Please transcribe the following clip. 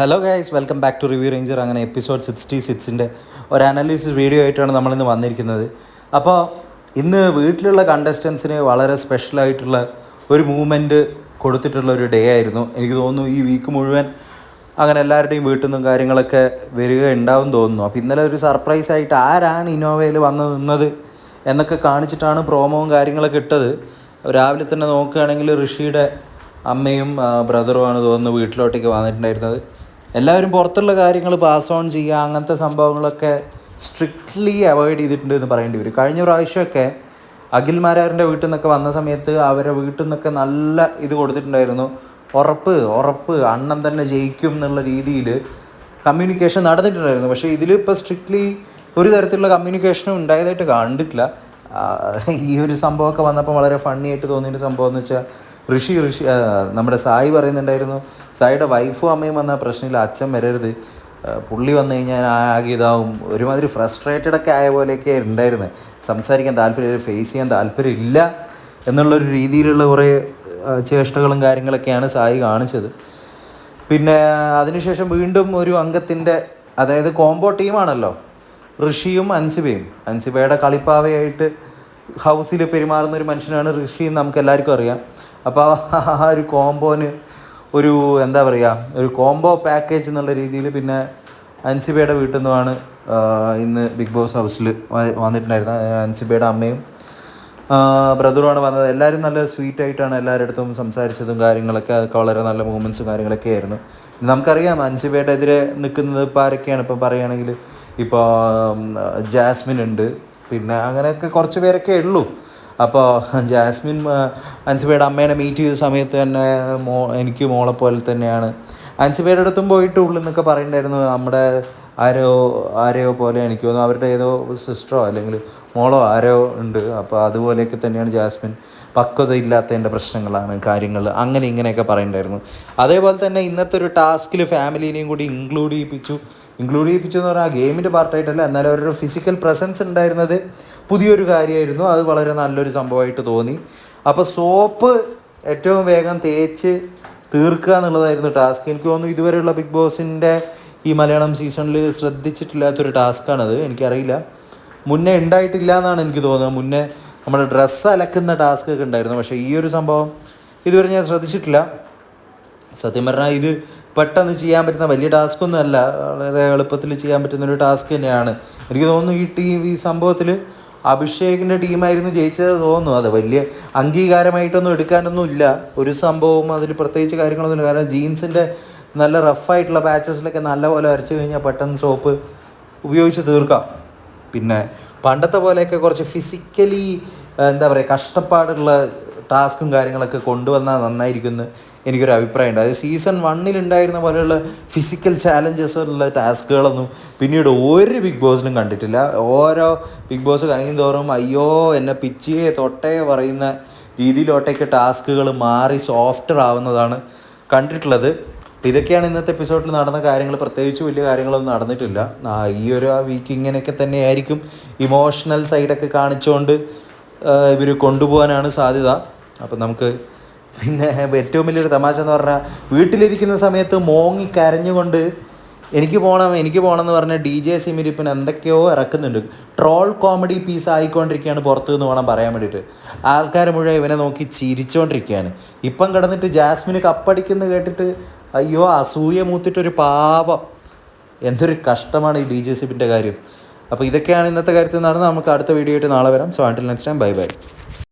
Hello guys welcome back to review ranger അങ്ങനെ episode sixty സിക്സിന്റെ ഒരു അനാലിസിസ് വീഡിയോ ആയിട്ടാണ് നമ്മളിന്ന് വന്നിരിക്കുന്നത്. അപ്പോൾ ഇന്ന് വീട്ടിലുള്ള കണ്ടസ്റ്റൻസിന് വളരെ സ്പെഷ്യലായിട്ടുള്ള ഒരു മൂവ്മെന്റ് കൊടുത്തിട്ടുള്ള ഒരു ഡേ ആയിരുന്നു. എനിക്ക് തോന്നുന്നു ഈ വീക്ക് മുഴുവൻ അങ്ങനെ എല്ലാവരുടെയും വീട്ടിൽ നിന്നും കാര്യങ്ങളൊക്കെ വരിക ഉണ്ടാവും തോന്നുന്നു. അപ്പോൾ ഇന്നലെ ഒരു സർപ്രൈസ് ആയിട്ട് ആരാണ് ഇന്നോവയിൽ വന്ന് നിന്നത് എന്നൊക്കെ കാണിച്ചിട്ടാണ് പ്രോമോവും കാര്യങ്ങളൊക്കെ ഇട്ടത്. രാവിലെ തന്നെ നോക്കുകയാണെങ്കിൽ ഋഷിയുടെ അമ്മയും ബ്രദറുമാണ് തോന്നുന്നു വീട്ടിലോട്ടേക്ക് വന്നിട്ടുണ്ടായിരുന്നത്. എല്ലാവരും പുറത്തുള്ള കാര്യങ്ങൾ പാസ് ഓൺ ചെയ്യുക അങ്ങനത്തെ സംഭവങ്ങളൊക്കെ സ്ട്രിക്ട്ലി അവോയ്ഡ് ചെയ്തിട്ടുണ്ട് എന്ന് പറയേണ്ടി വരും. കഴിഞ്ഞ പ്രാവശ്യമൊക്കെ അഖിൽ മാരാറിന്റെ വീട്ടിൽ നിന്നൊക്കെ വന്ന സമയത്ത് അവരെ വീട്ടിൽ നിന്നൊക്കെ നല്ല ഇത് കൊടുത്തിട്ടുണ്ടായിരുന്നു. ഉറപ്പ് ഉറപ്പ് അണ്ണം തന്നെ ജയിക്കും എന്നുള്ള രീതിയിൽ കമ്മ്യൂണിക്കേഷൻ നടന്നിട്ടുണ്ടായിരുന്നു. പക്ഷേ ഇതിലിപ്പോൾ സ്ട്രിക്ട്ലി ഒരു തരത്തിലുള്ള കമ്മ്യൂണിക്കേഷനും ഉണ്ടായതായിട്ട് കണ്ടിട്ടില്ല. ഈ ഒരു സംഭവമൊക്കെ വന്നപ്പോൾ വളരെ ഫണ്ണി ആയിട്ട് തോന്നിയൊരു സംഭവം എന്ന് വെച്ചാൽ ഋഷി ഋഷി നമ്മുടെ സായി പറയുന്നുണ്ടായിരുന്നു സായിയുടെ വൈഫും അമ്മയും വന്ന പ്രശ്നമില്ല അച്ഛൻ വരരുത്. പുള്ളി വന്നു കഴിഞ്ഞാൽ ആകെ ഇതാവും. ഒരുമാതിരി ഫ്രസ്ട്രേറ്റഡ് ഒക്കെ ആയ പോലെയൊക്കെ ഉണ്ടായിരുന്നത് സംസാരിക്കാൻ താല്പര്യം ഫേസ് ചെയ്യാൻ താല്പര്യമില്ല എന്നുള്ളൊരു രീതിയിലുള്ള കുറേ ചേഷ്ടകളും കാര്യങ്ങളൊക്കെയാണ് സായി കാണിച്ചത്. പിന്നെ അതിനുശേഷം വീണ്ടും ഒരു അംഗത്തിന്റെ അതായത് കോംബോ ടീമാണല്ലോ ഋഷിയും അൻസിബയും. അൻസിബയുടെ കളിപ്പാവയായിട്ട് ഹൗസിൽ പെരുമാറുന്ന ഒരു മനുഷ്യനാണ് ഋഷി എന്ന് നമുക്ക് എല്ലാവർക്കും അറിയാം. അപ്പോൾ ആ ഒരു കോംബോന് ഒരു എന്താ പറയുക ഒരു കോംബോ പാക്കേജ് എന്നുള്ള രീതിയിൽ പിന്നെ അൻസിബയുടെ വീട്ടിൽ നിന്നുമാണ് ഇന്ന് ബിഗ് ബോസ് ഹൗസിൽ വന്നിട്ടുണ്ടായിരുന്നത്. അൻസിബയുടെ അമ്മയും ബ്രദറുമാണ് വന്നത്. എല്ലാവരും നല്ല സ്വീറ്റ് ആയിട്ടാണ് എല്ലാവരുടെ സംസാരിച്ചതും കാര്യങ്ങളൊക്കെ അതൊക്കെ വളരെ നല്ല മൂമെന്റ്സും കാര്യങ്ങളൊക്കെ ആയിരുന്നു. നമുക്കറിയാം അൻസിബയുടെ എതിരെ നിൽക്കുന്നത് ഇപ്പോൾ ആരൊക്കെയാണ്? ഇപ്പോൾ പറയുകയാണെങ്കിൽ ഇപ്പോൾ ജാസ്മിൻ ഉണ്ട്. പിന്നെ അങ്ങനെയൊക്കെ കുറച്ച് പേരൊക്കെ ഉള്ളൂ. അപ്പോൾ ജാസ്മിൻ അൻസിബയുടെ അമ്മേനെ മീറ്റ് ചെയ്ത സമയത്ത് തന്നെ മോ എനിക്ക് മോളെ പോലെ തന്നെയാണ്. അൻസിബയുടെ അടുത്തും പോയിട്ട് ഉള്ളെന്നൊക്കെ പറയണ്ടായിരുന്നു നമ്മുടെ ആരോ ആരെയോ പോലെ എനിക്ക് തോന്നുന്നു അവരുടെ ഏതോ സിസ്റ്ററോ അല്ലെങ്കിൽ മോളോ ആരോ ഉണ്ട്. അപ്പോൾ അതുപോലെയൊക്കെ തന്നെയാണ് ജാസ്മിൻ. പക്വത ഇല്ലാത്തതിന്റെ പ്രശ്നങ്ങളാണ് കാര്യങ്ങൾ അങ്ങനെ ഇങ്ങനെയൊക്കെ പറയുന്നുണ്ടായിരുന്നു. അതേപോലെ തന്നെ ഇന്നത്തെ ഒരു ടാസ്കിൽ ഫാമിലിനെയും കൂടി ഇൻക്ലൂഡ് ചെയ്യിപ്പിച്ചു. ഇൻക്ലൂഡ് ചെയ്യിപ്പിച്ചെന്ന് പറഞ്ഞാൽ ആ ഗെയിമിന്റെ പാർട്ടായിട്ടല്ല എന്നാലും അവരുടെ ഫിസിക്കൽ പ്രസൻസ് ഉണ്ടായിരുന്നത് പുതിയൊരു കാര്യമായിരുന്നു. അത് വളരെ നല്ലൊരു സംഭവമായിട്ട് തോന്നി. അപ്പോൾ സോപ്പ് ഏറ്റവും വേഗം തേച്ച് തീർക്കുക എന്നുള്ളതായിരുന്നു ടാസ്ക് എനിക്ക് തോന്നുന്നു ഇതുവരെയുള്ള ബിഗ് ബോസിന്റെ ഈ മലയാളം സീസണിൽ ശ്രദ്ധിച്ചിട്ടില്ലാത്തൊരു ടാസ്ക്കാണത് എനിക്കറിയില്ല. മുന്നേ ഉണ്ടായിട്ടില്ല എന്നാണ് എനിക്ക് തോന്നുന്നത്. മുന്നേ നമ്മുടെ ഡ്രസ്സ് അലക്കുന്ന ടാസ്ക് ഒക്കെ ഉണ്ടായിരുന്നു. പക്ഷേ ഈ ഒരു സംഭവം ഇതുവരെ ഞാൻ ശ്രദ്ധിച്ചിട്ടില്ല. സത്യം പറഞ്ഞാൽ ഇത് പെട്ടെന്ന് ചെയ്യാൻ പറ്റുന്ന വലിയ ടാസ്ക് ഒന്നും അല്ല. വളരെ എളുപ്പത്തിൽ ചെയ്യാൻ പറ്റുന്ന ഒരു ടാസ്ക് തന്നെയാണ്. എനിക്ക് തോന്നുന്നു ഈ ടീം ഈ സംഭവത്തിൽ അഭിഷേകിന്റെ ടീമായിരുന്നു ജയിച്ചത് തോന്നുന്നു. അത് വലിയ അംഗീകാരമായിട്ടൊന്നും എടുക്കാനൊന്നും ഇല്ല. ഒരു സംഭവവും അതിൽ പ്രത്യേകിച്ച് കാര്യങ്ങളൊന്നുമില്ല. കാരണം ജീൻസിന്റെ നല്ല റഫായിട്ടുള്ള പാച്ചസിലൊക്കെ നല്ലപോലെ വരച്ച് കഴിഞ്ഞാൽ പെട്ടെന്ന് സോപ്പ് ഉപയോഗിച്ച് തീർക്കാം. പിന്നെ പണ്ടത്തെ പോലെയൊക്കെ കുറച്ച് ഫിസിക്കലി എന്താ പറയുക കഷ്ടപ്പാടുള്ള ടാസ്കും കാര്യങ്ങളൊക്കെ കൊണ്ടുവന്നാൽ നന്നായിരിക്കുമെന്ന് എനിക്കൊരു അഭിപ്രായമുണ്ട്. അതായത് സീസൺ വണ്ണിൽ ഉണ്ടായിരുന്ന പോലെയുള്ള ഫിസിക്കൽ ചാലഞ്ചസ് ഉള്ള ടാസ്കുകളൊന്നും പിന്നീട് ഒരു ബിഗ് ബോസിലും കണ്ടിട്ടില്ല. ഓരോ ബിഗ് ബോസ് കഴിയും തോറും അയ്യോ എന്നെ പിച്ചിയെ തൊട്ടേ പറയുന്ന രീതിയിലോട്ടേക്ക് ടാസ്കുകൾ മാറി സോഫ്റ്റർ ആവുന്നതാണ് കണ്ടിട്ടുള്ളത്. അപ്പോൾ ഇതൊക്കെയാണ് ഇന്നത്തെ എപ്പിസോഡിൽ നടന്ന കാര്യങ്ങൾ. പ്രത്യേകിച്ച് വലിയ കാര്യങ്ങളൊന്നും നടന്നിട്ടില്ല. ഈ ഒരു ആ വീക്ക് ഇങ്ങനെയൊക്കെ തന്നെയായിരിക്കും. ഇമോഷണൽ സൈഡൊക്കെ കാണിച്ചുകൊണ്ട് ഇവർ കൊണ്ടുപോകാനാണ് സാധ്യത. അപ്പം നമുക്ക് പിന്നെ ഏറ്റവും വലിയൊരു തമാശ എന്ന് പറഞ്ഞാൽ വീട്ടിലിരിക്കുന്ന സമയത്ത് മോങ്ങി കരഞ്ഞുകൊണ്ട് എനിക്ക് പോകണം എനിക്ക് പോകണം എന്ന് പറഞ്ഞ ഡി ജെ സിമിരിപ്പൻ എന്തൊക്കെയോ ഇറക്കുന്നുണ്ട്. ട്രോൾ കോമഡി പീസ് ആയിക്കൊണ്ടിരിക്കുകയാണ് പുറത്തു നിന്ന് വേണം പറയാൻ വേണ്ടിയിട്ട്. ആൾക്കാർ മുഴുവൻ ഇവനെ നോക്കി ചിരിച്ചുകൊണ്ടിരിക്കുകയാണ് ഇപ്പം കിടന്നിട്ട് ജാസ്മിന് കപ്പടിക്കുന്ന കേട്ടിട്ട് അയ്യോ അസൂയ മൂത്തിട്ടൊരു പാപം എന്തൊരു കഷ്ടമാണ് ഈ ഡി ജെ സിബിന്റെ കാര്യം. അപ്പോൾ ഇതൊക്കെയാണ് ഇന്നത്തെ കാര്യത്തിൽ നടന്നത്. നമുക്ക് അടുത്ത വീഡിയോ ആയിട്ട് നാളെ വരാം. So until next time bye bye